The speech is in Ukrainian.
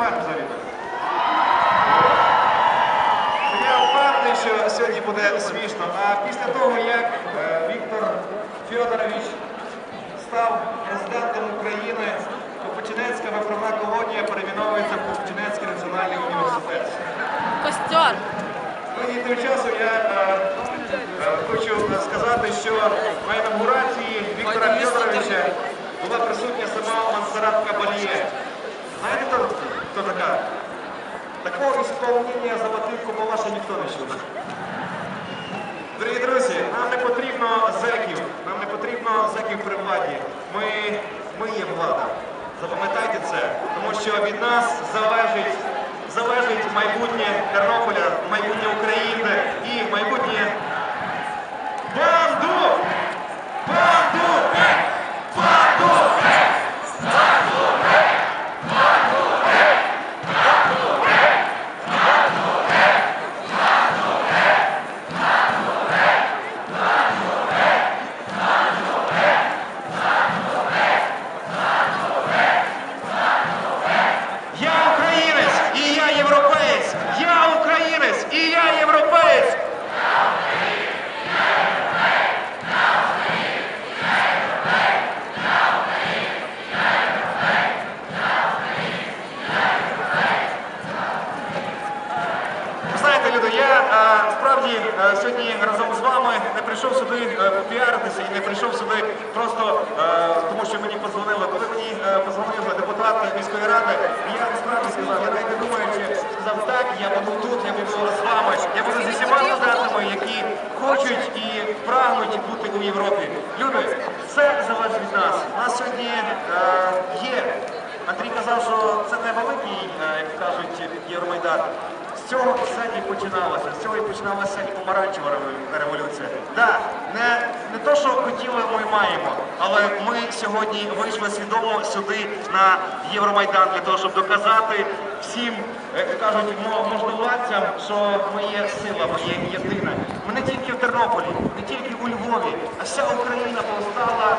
вверх взагалі. Я впевнений, що сьогодні буде смішно. А після того, як е, Віктор Федорович став президентом України, Попечинецька виправна колонія перейменовується в Попечинецький національний університет. Костер. Ну і тим часом я е, е, хочу сказати, що на інаугурації Віктора Федоровича була присутня сама Монсеррат Кабальє. Знаєте, хто, хто така? Такого ісполнення золотих купола ще ніхто не чув. Дорогі друзі, нам не потрібно зеків, нам не потрібно зеків при владі. Ми, ми є влада. Запам'ятайте це, тому що від нас залежить, залежить майбутнє Тернополя, майбутнє України і майбутнє банду! Банду! Банду! Я українець і я європеєць! Я українець і я європеєць! Ви знаєте, я е, справді е, сьогодні разом з вами не прийшов сюди е, попіаритися і не прийшов сюди просто тому, що мені подзвонили. Коли мені подзвонив депутат міської ради, я насправді сказав, я не думаючи, сказав, так, я буду тут, я буду з вами, я буду зі всіма студентами, які хочуть і прагнуть бути у Європі. Люди, все залежить від нас. У нас сьогодні є. Андрій казав, що це не великий, е, як кажуть, Євромайдан. Цього все і починалося. З цього і починалася помаранчева револю- революція. Так, не, не то, що хотіли, ми маємо, але ми сьогодні вийшли свідомо сюди на Євромайдан для того, щоб доказати всім, як кажуть, мо- можновладцям, що ми є сила, ми є єдина. Ми не тільки в Тернополі, не тільки у Львові, а вся Україна повстала е,